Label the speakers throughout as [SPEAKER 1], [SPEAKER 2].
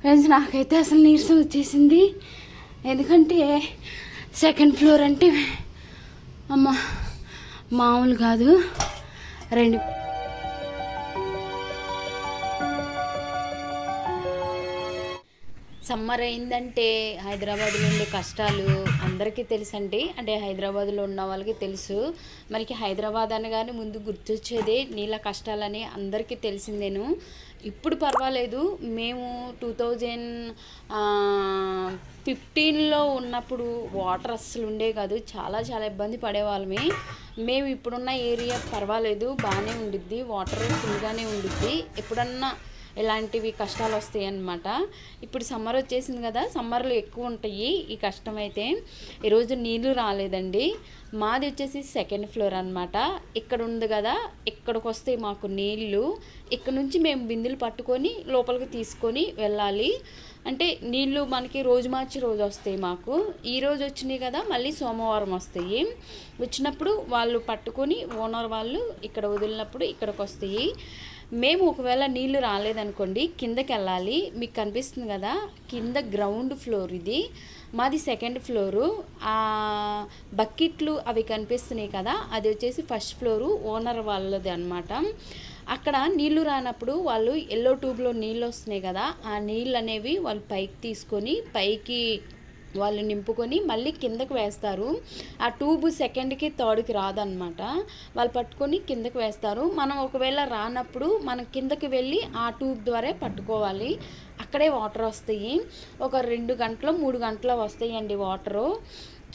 [SPEAKER 1] Friends నాకైతే అసలు నీరసం వచ్చేసింది. ఎందుకంటే సెకండ్ ఫ్లోర్ అంటే అమ్మ మామూలు కాదు. రెండు సమ్మర్ అయిందంటే హైదరాబాద్లో ఉండే కష్టాలు అందరికీ తెలుసండి. అంటే హైదరాబాద్లో ఉన్న వాళ్ళకి తెలుసు. మనకి హైదరాబాద్ అనగానే ముందు గుర్తొచ్చేదే నీళ్ళ కష్టాలని అందరికీ తెలిసిందేను. ఇప్పుడు పర్వాలేదు. మేము టూ థౌజండ్ ఫిఫ్టీన్లో ఉన్నప్పుడు వాటర్ అస్సలు ఉండే కాదు. చాలా చాలా ఇబ్బంది పడేవాళ్ళమే. మేము ఇప్పుడున్న ఏరియా పర్వాలేదు. బాగానే ఉండిద్ది. వాటర్ ఫుల్గానే ఉండిద్ది. ఎప్పుడన్నా ఇలాంటివి కష్టాలు వస్తాయి అన్నమాట. ఇప్పుడు సమ్మర్ వచ్చేసింది కదా సమ్మర్లో ఎక్కువ ఉంటాయి. ఈ కష్టం అయితే ఈరోజు నీళ్ళు రాలేదండి. మాది వచ్చేసి సెకండ్ ఫ్లోర్ అన్నమాట. ఇక్కడ ఉంది కదా ఇక్కడికి వస్తాయి మాకు నీళ్ళు. ఇక్కడ నుంచి మేము బిందులు పట్టుకొని లోపలికి తీసుకొని వెళ్ళాలి. అంటే నీళ్ళు మనకి రోజు మార్చి రోజు వస్తాయి మాకు. ఈ రోజు వచ్చినాయి కదా మళ్ళీ సోమవారం వస్తాయి. వచ్చినప్పుడు వాళ్ళు పట్టుకొని ఓనర్ వాళ్ళు ఇక్కడ వదిలినప్పుడు ఇక్కడికి వస్తాయి. మేము ఒకవేళ నీళ్ళు రాలేదనుకోండి కిందకి వెళ్ళాలి మీకు కనిపిస్తుంది కదా కింద గ్రౌండ్ ఫ్లోర్ ఇది. మాది సెకండ్ ఫ్లోరు. ఆ బకెట్లు అవి కనిపిస్తున్నాయి కదా అది వచ్చేసి ఫస్ట్ ఫ్లోరు ఓనర్ వాళ్ళది అనమాట అక్కడ నీళ్ళు రానప్పుడు వాళ్ళు ఎల్లో ట్యూబ్లో నీళ్ళు వస్తున్నాయి కదా ఆ నీళ్ళు అనేవి వాళ్ళు పైకి తీసుకొని పైకి వాళ్ళు నింపుకొని మళ్ళీ కిందకు వేస్తారు. ఆ ట్యూబ్ సెకండ్కి థర్డ్కి రాదనమాట. వాళ్ళు పట్టుకొని కిందకు వేస్తారు. మనం ఒకవేళ రానప్పుడు మనం కిందకి వెళ్ళి ఆ ట్యూబ్ ద్వారా పట్టుకోవాలి. అక్కడే వాటర్ వస్తాయి. ఒక రెండు గంటలు మూడు గంటలు వస్తాయండి వాటరు.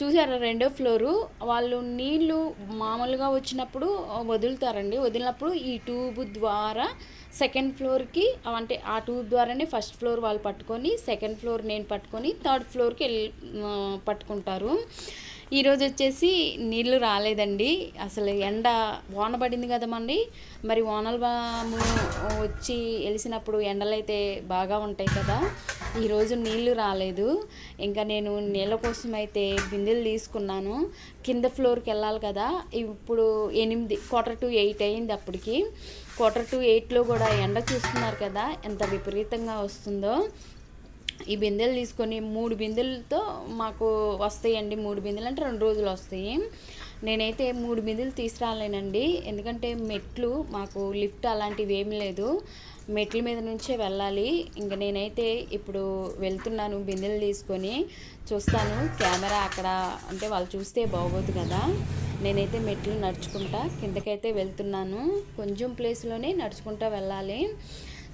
[SPEAKER 1] చూసారా రెండో ఫ్లోరు? వాళ్ళు నీళ్ళు మామూలుగా వచ్చినప్పుడు వదులుతారండి. వదిలినప్పుడు ఈ ట్యూబ్ ద్వారా సెకండ్ ఫ్లోర్కి అంటే ఆ ట్యూబ్ ద్వారానే ఫస్ట్ ఫ్లోర్ వాళ్ళు పట్టుకొని సెకండ్ ఫ్లోర్ నేను పట్టుకొని థర్డ్ ఫ్లోర్కి వెళ్ళి పట్టుకుంటారు. ఈరోజు వచ్చేసి నీళ్ళు రాలేదండి. అసలు ఎండ వాన పడింది కదమండి. మరి వానలు వచ్చి వెలిసినప్పుడు ఎండలైతే బాగా ఉంటాయి కదా. ఈరోజు నీళ్ళు రాలేదు. ఇంకా నేను నీళ్ళ కోసం అయితే బిందెలు తీసుకున్నాను. కింద ఫ్లోర్కి వెళ్ళాలి కదా. ఇప్పుడు ఎనిమిది క్వార్టర్ టు ఎయిట్ అయింది అప్పటికి. క్వార్టర్ టు ఎయిట్లో కూడా ఎండ చూస్తున్నారు కదా. ఎంత విపరీతంగా వస్తుందో. ఈ బిందెలు తీసుకొని మూడు బిందెలతో మాకు వస్తాయండి. మూడు బిందెలు అంటే రెండు రోజులు వస్తాయి. నేనైతే మూడు బిందెలు తీసుకురాలేనండి. ఎందుకంటే మెట్లు మాకు లిఫ్ట్ అలాంటివి ఏమీ లేదు. మెట్ల మీద నుంచే వెళ్ళాలి. ఇంకా నేనైతే ఇప్పుడు వెళ్తున్నాను బిందెలు తీసుకొని. చూస్తాను కెమెరా అక్కడ అంటే వాళ్ళు చూస్తే బాగోదు కదా. నేనైతే మెట్లు నడుచుకుంటా కిందకైతే వెళ్తున్నాను. కొంచెం ప్లేస్లోనే నడుచుకుంటా వెళ్ళాలి.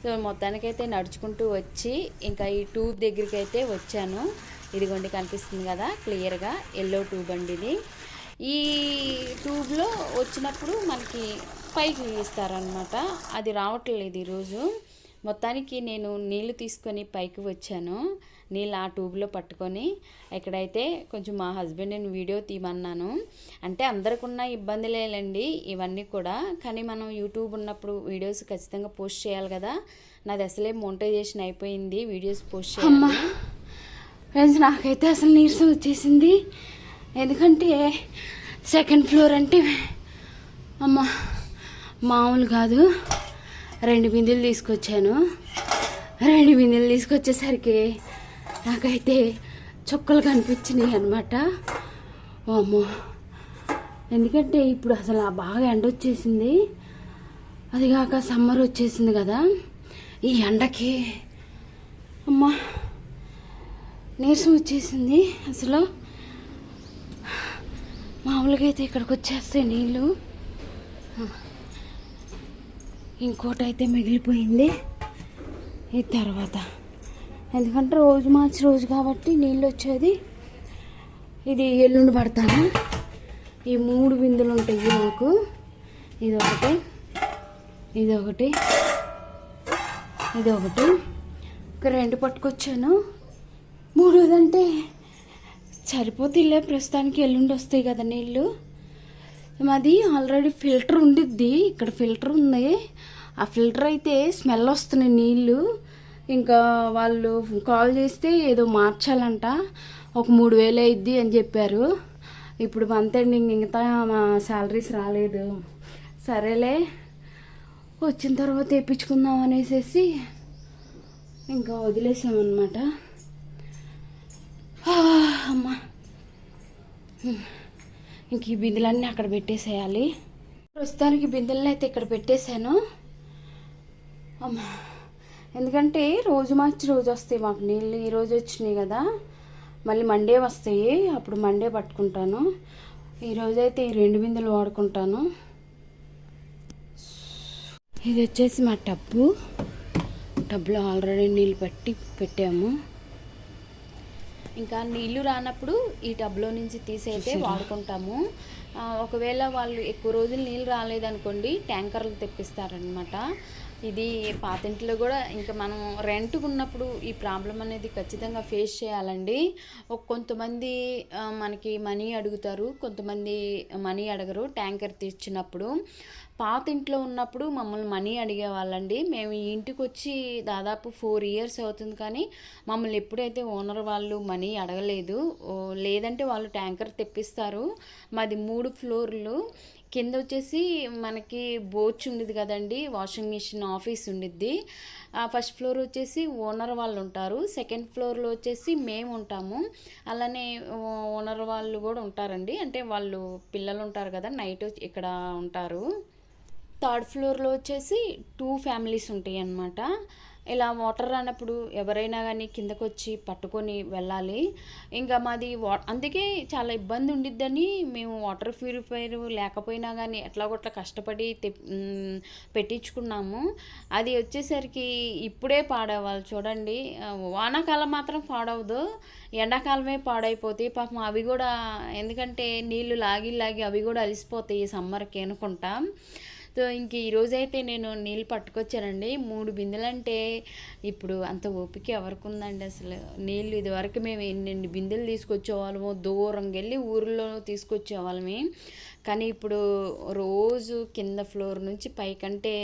[SPEAKER 1] సో మొత్తానికైతే నడుచుకుంటూ వచ్చి ఇంకా ఈ ట్యూబ్ దగ్గరికి అయితే వచ్చాను. ఇదిగోండి కనిపిస్తుంది కదా క్లియర్గా ఎల్లో ట్యూబ్ అండి ఇది ఈ ట్యూబ్లో వచ్చినప్పుడు మనకి పైకి ఇస్తారనమాట అది రావట్లేదు ఈరోజు. మొత్తానికి నేను నీళ్ళు తీసుకొని పైకి వచ్చాను. నీళ్ళు ఆ ట్యూబ్లో పట్టుకొని ఎక్కడైతే కొంచెం మా హస్బెండ్ నేను వీడియో తీయమన్నాను. అంటే అందరికి ఉన్న ఇబ్బందులేలండి ఇవన్నీ కూడా. కానీ మనం యూట్యూబ్ ఉన్నప్పుడు వీడియోస్ ఖచ్చితంగా పోస్ట్ చేయాలి కదా. నాది అసలే మోనిటైజేషన్ అయిపోయింది. వీడియోస్ పోస్ట్ చేయాలి.
[SPEAKER 2] ఫ్రెండ్స్ నాకైతే అసలు నీరసం వచ్చేసింది. ఎందుకంటే సెకండ్ ఫ్లోర్ అంటే అమ్మ! మామూలు కాదు. రెండు బిందులు తీసుకొచ్చాను. రెండు బిందులు తీసుకొచ్చేసరికి నాకైతే చుక్కలు కనిపించినాయి అనమాట అమ్మో ఎందుకంటే ఇప్పుడు అసలు ఆ బాగా ఎండ వచ్చేసింది. అది కాక సమ్మర్ వచ్చేసింది కదా. ఈ ఎండకి అమ్మా నీరసం వచ్చేసింది అసలు. మామూలుగా అయితే ఇక్కడికి వచ్చేస్తాయి నీళ్ళు. ఇంకోటి అయితే మిగిలిపోయింది. ఈ తర్వాత. ఎందుకంటే రోజు మార్చి రోజు కాబట్టి నీళ్ళు వచ్చేది ఇది ఎల్లుండి పడతాను. ఈ మూడు బిందులు ఉంటాయి నాకు. ఇది ఒకటి ఇది ఒకటి ఇది ఒకటి ఒక రెండు పట్టుకొచ్చాను. మూడోదంటే సరిపోతుందిలే ప్రస్తుతానికి ఎల్లుండి వస్తాయి కదా నీళ్ళు. మాది ఆల్రెడీ ఫిల్టర్ ఉండిద్ది. ఇక్కడ ఫిల్టర్ ఉంది ఆ ఫిల్టర్ అయితే స్మెల్ వస్తున్నాయి నీళ్ళు. ఇంకా వాళ్ళు కాల్ చేస్తే ఏదో మార్చాలంట. ఒక మూడు వేలు అయిద్ది అని చెప్పారు. ఇప్పుడు మంత్ ఎండింగ్ ఇంకా మా శాలరీస్ రాలేదు. సరేలే. వచ్చిన తర్వాత తెప్పించుకుందాం అనేసి ఇంకా వదిలేసామన్నమాట అమ్మా. ఇంక ఈ బిందెలన్నీ అక్కడ పెట్టేసేయాలి. ప్రస్తుతానికి బిందెలను అయితే ఇక్కడ పెట్టేశాను. ఎందుకంటే రోజు మార్చి రోజు వస్తాయి మాకు నీళ్ళు ఈరోజు వచ్చినాయి కదా. మళ్ళీ మండే వస్తాయి అప్పుడు మండే పట్టుకుంటాను. ఈరోజు అయితే ఈ రెండు బిందెలు వాడుకుంటాను. ఇది వచ్చేసి మా టబ్బు. టబ్లో ఆల్రెడీ నీళ్ళు పట్టి పెట్టాము.
[SPEAKER 1] ఇంకా నీళ్ళు రానప్పుడు ఈ టబ్లో నుంచి తీసి అయితే వాడుకుంటాము. ఒకవేళ వాళ్ళు ఎక్కువ రోజులు నీళ్ళు రాలేదనుకోండి ట్యాంకర్లు తెప్పిస్తారనమాట ఇది పాతింట్లో కూడా ఇంకా మనం రెంట్కు ఉన్నప్పుడు ఈ ప్రాబ్లం అనేది ఖచ్చితంగా ఫేస్ చేయాలండి. కొంతమంది మనకి మనీ అడుగుతారు కొంతమంది మనీ అడగరు ట్యాంకర్ తెచ్చినప్పుడు పాత ఇంట్లో ఉన్నప్పుడు మమ్మల్ని మనీ అడిగేవాళ్ళండి. మేము ఈ ఇంటికి వచ్చి దాదాపు ఫోర్ ఇయర్స్ అవుతుంది కానీ మమ్మల్ని ఎప్పుడైతే ఓనర్ వాళ్ళు మనీ అడగలేదు లేదంటే వాళ్ళు ట్యాంకర్ తెప్పిస్తారు. మాది మూడు ఫ్లోర్లు. కింద వచ్చేసి మనకి బోచ్ ఉండేది కదండి వాషింగ్ మిషన్ ఆఫీస్ ఉండిద్ది. ఆ ఫస్ట్ ఫ్లోర్ వచ్చేసి ఓనర్ వాళ్ళు ఉంటారు సెకండ్ ఫ్లోర్లో వచ్చేసి మేము ఉంటాము అలానే ఓనర్ వాళ్ళు కూడా ఉంటారండి. అంటే వాళ్ళు పిల్లలు ఉంటారు కదా నైట్ ఇక్కడ ఉంటారు. థర్డ్ ఫ్లోర్లో వచ్చేసి టూ ఫ్యామిలీస్ ఉంటాయి అన్నమాట ఇలా వాటర్ రానప్పుడు ఎవరైనా కానీ కిందకు వచ్చి పట్టుకొని వెళ్ళాలి. ఇంకా మాది వా అందుకే చాలా ఇబ్బంది ఉండిద్దని మేము వాటర్ ప్యూరిఫైర్ లేకపోయినా కానీ ఎట్లాగొట్లా కష్టపడి పెట్టించుకున్నాము. అది వచ్చేసరికి ఇప్పుడే పాడేవాళ్ళు చూడండి. వానాకాలం మాత్రం పాడవదు. ఎండాకాలమే పాడైపోతాయి. పాపం అవి కూడా ఎందుకంటే నీళ్ళు లాగి లాగి అవి కూడా అలిసిపోతాయి సమ్మర్కి అనుకుంటాం. సో ఇంక ఈరోజైతే నేను నీళ్ళు పట్టుకొచ్చానండి. మూడు బిందెలు అంటే ఇప్పుడు అంత ఓపిక ఎవరికి ఉందండి అసలు. నీళ్ళు ఇదివరకు మేము ఎన్ని బిందెలు తీసుకొచ్చేవాళ్ళము దూరంగా వెళ్ళి ఊరిలో తీసుకొచ్చేవాళ్ళమే. కానీ ఇప్పుడు రోజు కింద ఫ్లోర్ నుంచి పైకంటే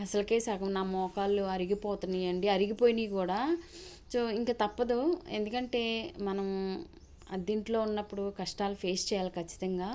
[SPEAKER 1] అసలుకే సగం నా మోకాళ్ళు అరిగిపోతున్నాయండి. అరిగిపోయినాయి కూడా. సో ఇంకా తప్పదు. ఎందుకంటే మనం అద్దింట్లో ఉన్నప్పుడు కష్టాలు ఫేస్ చేయాలి ఖచ్చితంగా.